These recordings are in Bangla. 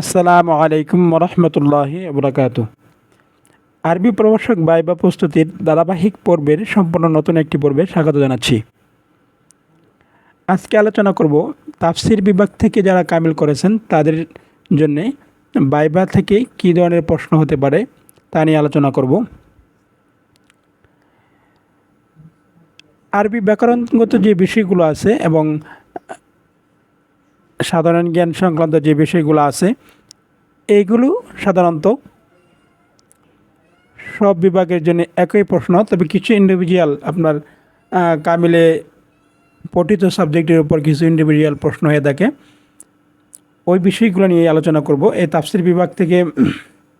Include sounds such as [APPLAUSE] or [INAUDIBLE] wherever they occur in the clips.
আসসালামু আলাইকুম রহমতুল্লাহ বরাকাত আরবি প্রভাষক বাইবা প্রস্তুতির ধারাবাহিক পর্বের সম্পূর্ণ নতুন একটি পর্বে স্বাগত জানাচ্ছি। আজকে আলোচনা করব তাফসির বিভাগ থেকে যারা কামিল করেছেন তাদের জন্যে বাইবা থেকে কী ধরনের প্রশ্ন হতে পারে তা নিয়ে আলোচনা করব। আরবি ব্যাকরণগত যে বিষয়গুলো আছে এবং সাধারণ জ্ঞান সংক্রান্ত যে বিষয়গুলো আছে এইগুলো সাধারণত সব বিভাগের জন্য একই প্রশ্ন, তবে কিছু ইন্ডিভিজুয়াল আপনার কামিলে পঠিত সাবজেক্টের উপর কিছু ইন্ডিভিজুয়াল প্রশ্ন হয়ে থাকে। ওই বিষয়গুলো নিয়ে আলোচনা করব। এই তাফসির বিভাগ থেকে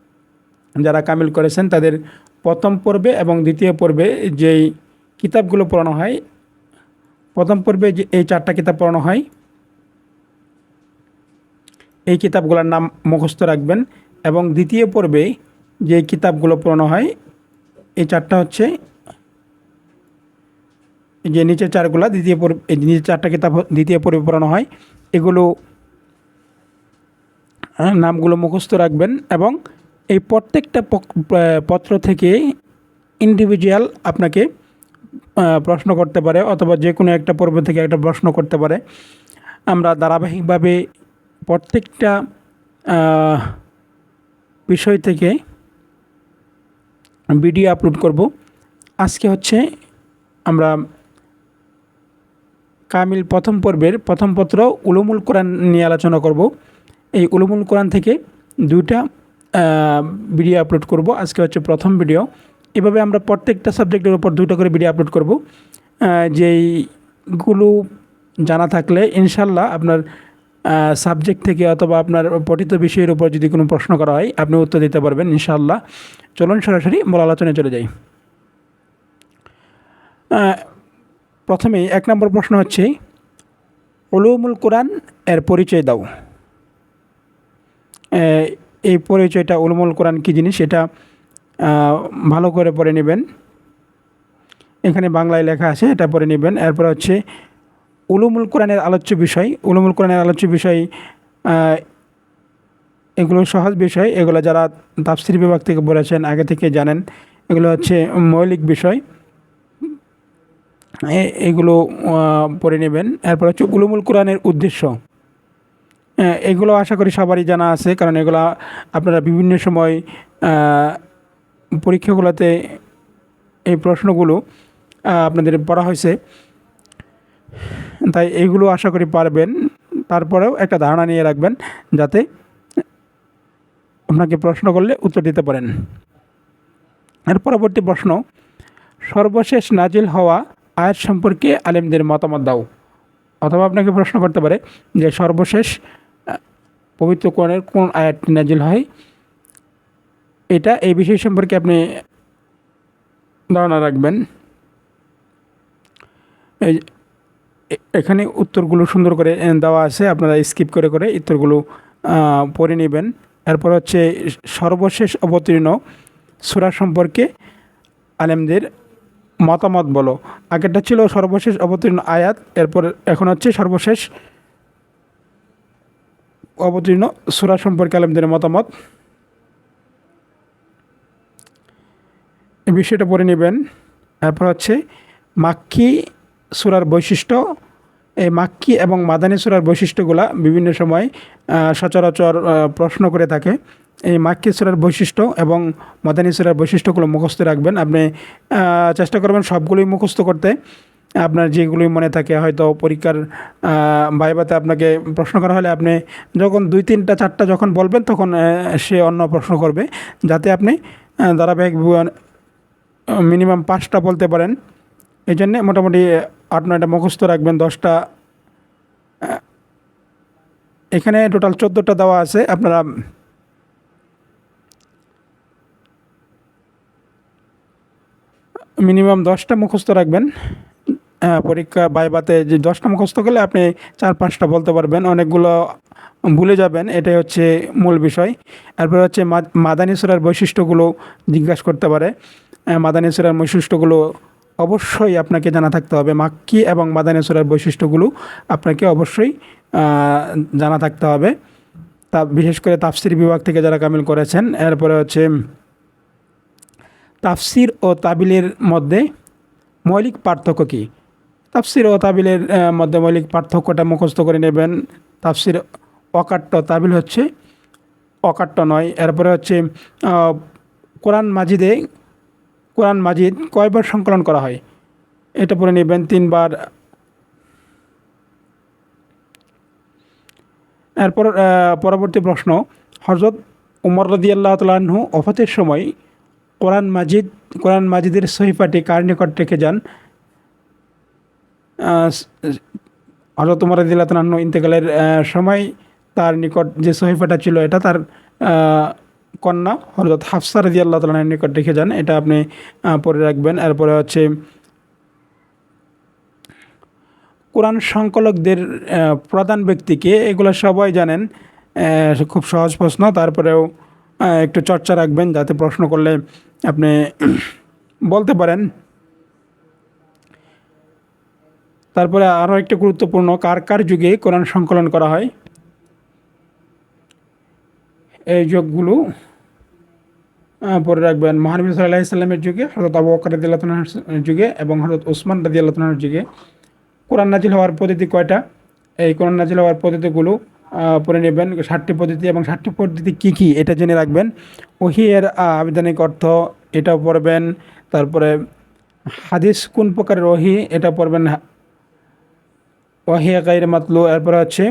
[CLEARS THROAT] যারা কামিল করেছেন, তাদের প্রথম পর্বে এবং দ্বিতীয় পর্বে যেই কিতাবগুলো পড়ানো হয়, প্রথম পর্বে যে এই চারটা কিতাব পড়ানো হয় এই কিতাবগুলোর নাম মুখস্থ রাখবেন এবং দ্বিতীয় পর্বে যে কিতাবগুলো পড়ানো হয় এই চারটা হচ্ছে যে নিচের চারগুলা দ্বিতীয় পর্ব নিচের চারটা কিতাব দ্বিতীয় পর্বে পড়ানো হয় এগুলো হ্যাঁ, নামগুলো মুখস্থ রাখবেন এবং এই প্রত্যেকটা পত্র থেকে ইন্ডিভিজুয়াল আপনাকে প্রশ্ন করতে পারে অথবা যে কোনো একটা পর্ব থেকে একটা প্রশ্ন করতে পারে। আমরা ধারাবাহিকভাবে প্রত্যেকটা বিষয় থেকে ভিডিও আপলোড করব। আজকে হচ্ছে আমরা কামিল প্রথম পর্বের প্রথম পত্র উলুমুল কোরআন নিয়ে আলোচনা করব। এই উলুমুল কোরআন থেকে দুইটা ভিডিও আপলোড করব। আজকে হচ্ছে প্রথম ভিডিও। এভাবে আমরা প্রত্যেকটা সাবজেক্টের উপর দুটো করে ভিডিও আপলোড করব। যেইগুলো জানা থাকলে ইনশাল্লাহ আপনার সাবজেক্ট থেকে অথবা আপনার পঠিত বিষয়ের উপর যদি কোনো প্রশ্ন করা হয় আপনি উত্তর দিতে পারবেন ইনশাআল্লাহ। চলুন সরাসরি মূল আলোচনায় চলে যাই। আহ, প্রথমেই এক নম্বর প্রশ্ন হচ্ছে উলুমুল কোরআন এর পরিচয় দাও। এই পরিচয়টা উলুমুল কোরআন কী জিনিস এটা ভালো করে পড়ে নেবেন। এখানে বাংলায় লেখা আছে এটা পড়ে নেবেন। এরপর হচ্ছে উলুমুল কোরআনের আলোচ্য বিষয়, উলুমুল কোরআনের আলোচ্য বিষয় এগুলো সহজ বিষয়। এগুলো যারা তাফসির বিভাগ থেকে বলেছেন আগে থেকে জানেন, এগুলো হচ্ছে মৌলিক বিষয়। এগুলো পড়ে নেবেন। এরপর হচ্ছে উলুমুল কোরআনের উদ্দেশ্য। এগুলো আশা করি সবারই জানা আছে, কারণ এগুলো আপনারা বিভিন্ন সময় পরীক্ষাগুলোতে এই প্রশ্নগুলো আপনাদের পড়া হয়েছে। তাই এইগুলো আশা করি পারবেন। তারপরেও একটা ধারণা নিয়ে রাখবেন যাতে আপনাকে প্রশ্ন করলে উত্তর দিতে পারেন। এর পরবর্তী প্রশ্ন, সর্বশেষ নাজিল হওয়া আয়াত সম্পর্কে আলেমদের মতামত দাও। অথবা আপনাকে প্রশ্ন করতে পারে যে সর্বশেষ, পবিত্র কোরআনের কোন আয়াতটি নাজিল হয়? এটা এই বিষয় সম্পর্কে আপনি ধারণা রাখবেন। এই এখানে উত্তরগুলো সুন্দর করে দেওয়া আছে। আপনারা স্কিপ করে করে উত্তরগুলো পড়ে নেবেন। এরপর হচ্ছে সর্বশেষ অবতীর্ণ সূরা সম্পর্কে আলেমদের মতামত বলো। আগেরটা ছিল সর্বশেষ অবতীর্ণ আয়াত, এরপর এখন হচ্ছে সর্বশেষ অবতীর্ণ সূরা সম্পর্কে আলেমদের মতামত। বিষয়টা পড়ে নেবেন। এরপর হচ্ছে মাক্কি সুরার বৈশিষ্ট্য, এই মাক্কি এবং মাদানী সুরার বৈশিষ্ট্যগুলা বিভিন্ন সময় সচরাচর প্রশ্ন করে থাকে। এই মাক্কি সুরার বৈশিষ্ট্য এবং মাদানী সুরার বৈশিষ্ট্যগুলো মুখস্থ রাখবেন। আপনি চেষ্টা করবেন সবগুলোই মুখস্থ করতে। আপনার যেগুলি মনে থাকে, হয়তো পরীক্ষার বাইবাতে আপনাকে প্রশ্ন করা হলে আপনি যখন দুই, তিনটা, চারটা যখন বলবেন, তখন সে অন্য প্রশ্ন করবে। যাতে আপনি ধারাবাহিক মিনিমাম পাঁচটা বলতে পারেন। এই জন্যে মোটামুটি আট নয়টা মুখস্থ রাখবেন দশটা এখানে টোটাল চোদ্দোটা দেওয়া আছে। আপনারা মিনিমাম দশটা মুখস্থ রাখবেন। পরীক্ষা বাইবাতে যে দশটা মুখস্থ করলে আপনি চার পাঁচটা বলতে পারবেন। অনেকগুলো ভুলে যাবেন এটাই হচ্ছে মূল বিষয়। এরপর হচ্ছে মাদানী বৈশিষ্ট্যগুলো জিজ্ঞাসা করতে পারে। আহ, মাদানী সুরার বৈশিষ্ট্যগুলো অবশ্যই আপনাকে জানা থাকতে হবে মাক্কি এবং মাদানী সুরার বৈশিষ্ট্যগুলো আপনাকে অবশ্যই জানা থাকতে হবে। তা বিশেষ করে তাফসির বিভাগ থেকে যারা কামিল করেছেন, এরপরে হচ্ছে তাফসির ও তাবিলের মধ্যে মৌলিক পার্থক্য কী? তাফসির ও তাবিলের মধ্যে মৌলিক পার্থক্যটা মুখস্থ করে নেবেন। তাফসির অকাট্য তাবিল হচ্ছে অকাট্য নয়। এরপরে হচ্ছে কোরআন মাজিদে কোরআন মাজিদ কয়বার সংকলন করা হয়? এটা পরে নেবেন তিনবার। এরপর পরবর্তী প্রশ্ন হজরত উমর রদি আল্লাহ তালাহু অফাতের সময় কোরআন মাজিদ, কোরআন মাজিদের সহিফাটি কার নিকট রেখে যান? হজরত উমর রদি আল্লাহ তালাহু ইন্তেকালের সময় তার নিকট যে সহিফাটা ছিল, এটা তার কন্যা হজরত হাফসা রদি আল্লাহ তালাহের নিকট রেখে যান। এটা আপনি পরে রাখবেন। এরপরে হচ্ছে, কোরআন সংকলকদের প্রধান ব্যক্তিকে এগুলো সবাই জানেন। খুব সহজ প্রশ্ন। তারপরেও একটু চর্চা রাখবেন যাতে প্রশ্ন করলে আপনি [CLEARS THROAT] বলতে পারেন। তারপরে আরও একটি গুরুত্বপূর্ণ, কার কার যুগে কোরআন সংকলন করা হয়? এই যোগগুলো পরে রাখবেন। মহানবী সাল্লাহ ইসলামের যুগে হরত আবু বকর রাদিয়াল্লাহু যুগে এবং হজরত ওসমান তাআলার যুগে কোরআন নাজিল হওয়ার পদ্ধতি কয়টা? এই কোরআন নাজিল হওয়ার পদ্ধতিগুলো পড়ে নেবেন। ষাটটি পদ্ধতি এবং ষাটটি পদ্ধতি কী কী এটা জেনে রাখবেন। ওহি এর আহ, আবিধানিক অর্থ এটাও পড়বেন। তারপরে হাদিস কোন প্রকারের ওহি এটা পড়বেন? ওহি গাইর মাতলু এরপরে হচ্ছে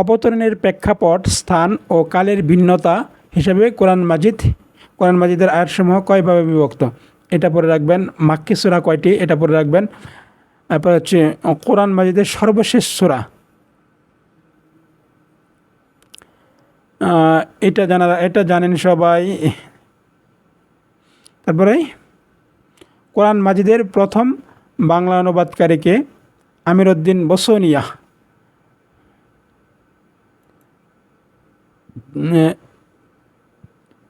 অবতরণের প্রেক্ষাপট, স্থান ও কালের ভিন্নতা হিসেবে কোরআন মাজিদ, কোরআন মাজিদের আয়াতসমূহ কয়ভাবে বিভক্ত? এটা পরে রাখবেন। মাক্কি সুরা কয়টি? এটা পরে রাখবেন। তারপর হচ্ছে, কোরআন মাজিদের সর্বশেষ সুরা। এটা জানা, এটা জানেন সবাই। তারপরে, কোরআন মাজিদের প্রথম বাংলা অনুবাদকারীকে আমির উদ্দিন বসনিয়া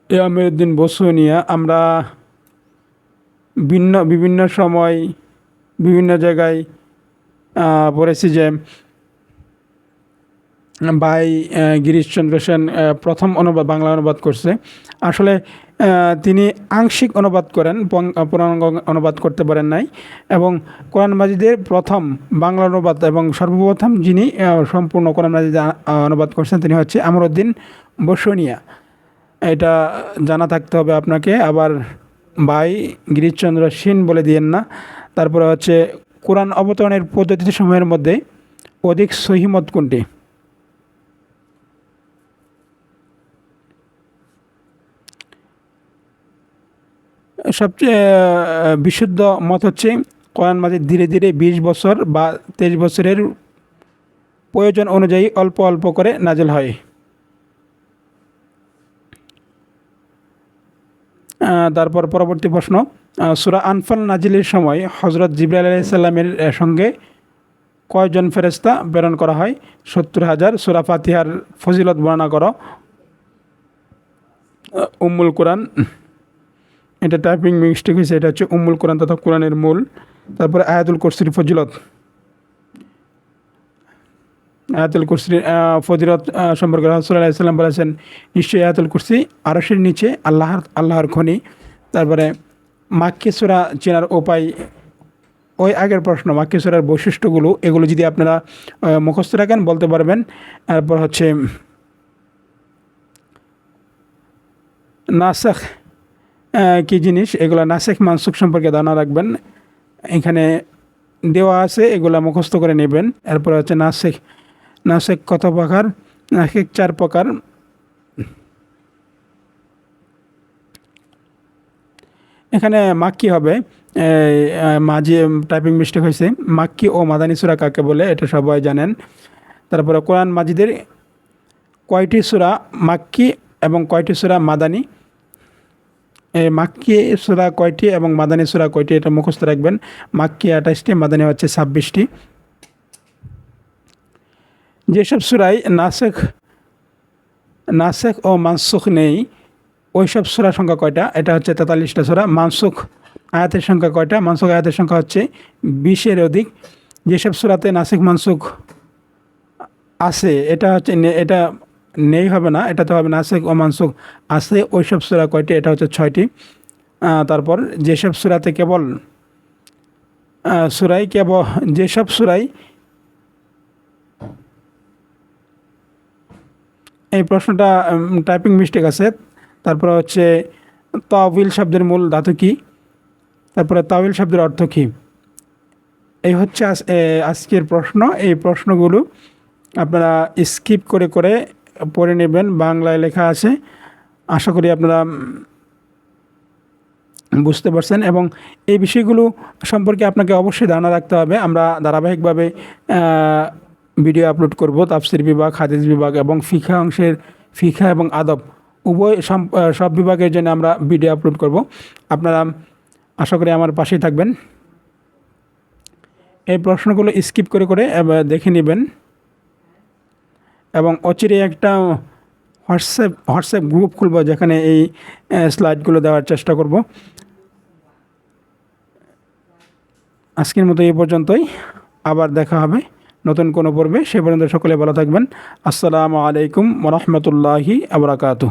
এ আমিরুদ্দিন বসুনিয়া আমরা ভিন্ন বিভিন্ন সময় বিভিন্ন জায়গায় পড়েছি যে আহ, গিরিশচন্দ্র সেন প্রথম অনুবাদ বাংলা অনুবাদ করছে। আসলে তিনি আংশিক অনুবাদ করেন পং- পূর্ণাঙ্গ অনুবাদ করতে পারেন নাই। এবং কোরআন মাজিদের প্রথম বাংলা অনুবাদ এবং সর্বপ্রথম যিনি সম্পূর্ণ কোরআন মাজিদ অনুবাদ করছেন তিনি হচ্ছে আমরুদ্দিন বসুনিয়া। এটা জানা থাকতে হবে আপনাকে। আবার ভাই গিরিশচন্দ্র সেন বলে দিয়েন না। তারপরে হচ্ছে কোরআন অবতরণের পদ্ধতি সময়ের মধ্যে অধিক সহিমত কোনটি? সবচেয়ে বিশুদ্ধ মত হচ্ছে কোরআন মাজিদ ধীরে ধীরে বিশ বছর বা তেইশ বছরের প্রয়োজন অনুযায়ী অল্প অল্প করে নাজেল হয়। তারপর পরবর্তী প্রশ্ন সুরা আনফাল নাজিলের সময় হজরত জিব্রাইল আলাইসাল্লামের সঙ্গে কয়জন ফেরেস্তা প্রেরণ করা হয়? সত্তর হাজার, সুরা ফাতিহার ফজিলত বর্ণনা করো। উম্মুল কোরআন। এটা টাইপিং মিস্টেক হয়েছে, এটা হচ্ছে উম্মুল কোরআন তথা কোরআনের মূল। তারপরে আয়াতুল কুরসির ফজিলত। আয়াতুল কুরসির ফজিলত সম্পর্কে রাসুল্লাহ ইসলাম বলেছেন, নিশ্চয়ই আয়াতুল কুরসি আরশের নিচে আল্লাহর আল্লাহর খনি। তারপরে মাক্কিসুরা চেনার উপায়, ওই আগের প্রশ্ন মাক্কিসুরার বৈশিষ্ট্যগুলো, এগুলো যদি আপনারা মুখস্থ রাখেন, বলতে পারবেন। তারপর হচ্ছে নাসাখ কী জিনিস? এগুলো নাসেক মানসুক সম্পর্কে ধারণা রাখবেন। এখানে দেওয়া আছে, এগুলো মুখস্থ করে নেবেন। এরপরে হচ্ছে নাসেক নাসেক কত প্রকার নাসেক চার প্রকার। এখানে মাক্কি হবে। মাঝি টাইপিং মিস্টেক হয়েছে, মাক্কি ও মাদানী সুরা কাকে বলে, এটা সবাই জানেন। তারপরে কোরআন মাজিদের কয়টি সুরা মাক্কি এবং কয়টি সুরা মাদানী? মাক্কি সুরা কয়টি এবং মাদানী সুরা কয়টি? এটা মুখস্থ রাখবেন। মাক্কি আঠাশটি, মাদানী হচ্ছে ছাব্বিশটি। যেসব সুরাই নাসেখ নাসেখ ও মানসুখ নেই, ওইসব সুরা সংখ্যা কয়টা? এটা হচ্ছে তেতাল্লিশটা সুরা। মানসুখ আয়াতের সংখ্যা কয়টা? মানসুখ আয়াতের সংখ্যা হচ্ছে বিশের অধিক। যেসব সুরাতে নাসিক মানসুখ আছে, এটা হচ্ছে এটা নেই, হবে না এটা তো হবে না, আছে ও মানসুখ আছে ওইসব সুরা কয়টি, এটা হচ্ছে ছয়টি। তারপর যেসব সুরাতে কেবল সুরাই কেবল যেসব সুরাই এই প্রশ্নটা টাইপিং মিস্টেক আছে, তারপরে হচ্ছে তাওয়িল শব্দের মূল ধাতু কী? তারপরে তাওয়িল শব্দের অর্থ কী? এই হচ্ছে আজ- আজকের প্রশ্ন, এই প্রশ্নগুলো আপনারা স্কিপ করে করে পড়ে নেবেন, বাংলায় লেখা আছে। আশা করি আপনারা বুঝতে পারছেন এবং এই বিষয়গুলো সম্পর্কে আপনাকে অবশ্যই ধারণা রাখতে হবে। আমরা ধারাবাহিকভাবে ভিডিও আপলোড করব, তাফসির বিভাগ, হাদিস বিভাগ এবং ফিখা অংশের ফিখা এবং আদব। উভয় সব বিভাগের জন্য আমরা ভিডিও আপলোড করব। আপনারা আশা করি আমার পাশেই থাকবেন। এই প্রশ্নগুলো স্কিপ করে করে দেখে নেবেন। এবং অচিরে একটা হোয়াটসঅ্যাপ হোয়াটসঅ্যাপ গ্রুপ খুলব যেখানে এই স্লাইডগুলো দেওয়ার চেষ্টা করব। আজকের মতো এই পর্যন্তই। আবার দেখা হবে নতুন কোনো পর্বে। সে পর্যন্ত সকলে ভালো থাকবেন। আসসালামু আলাইকুম রহমতুল্লাহি আবরাকাতু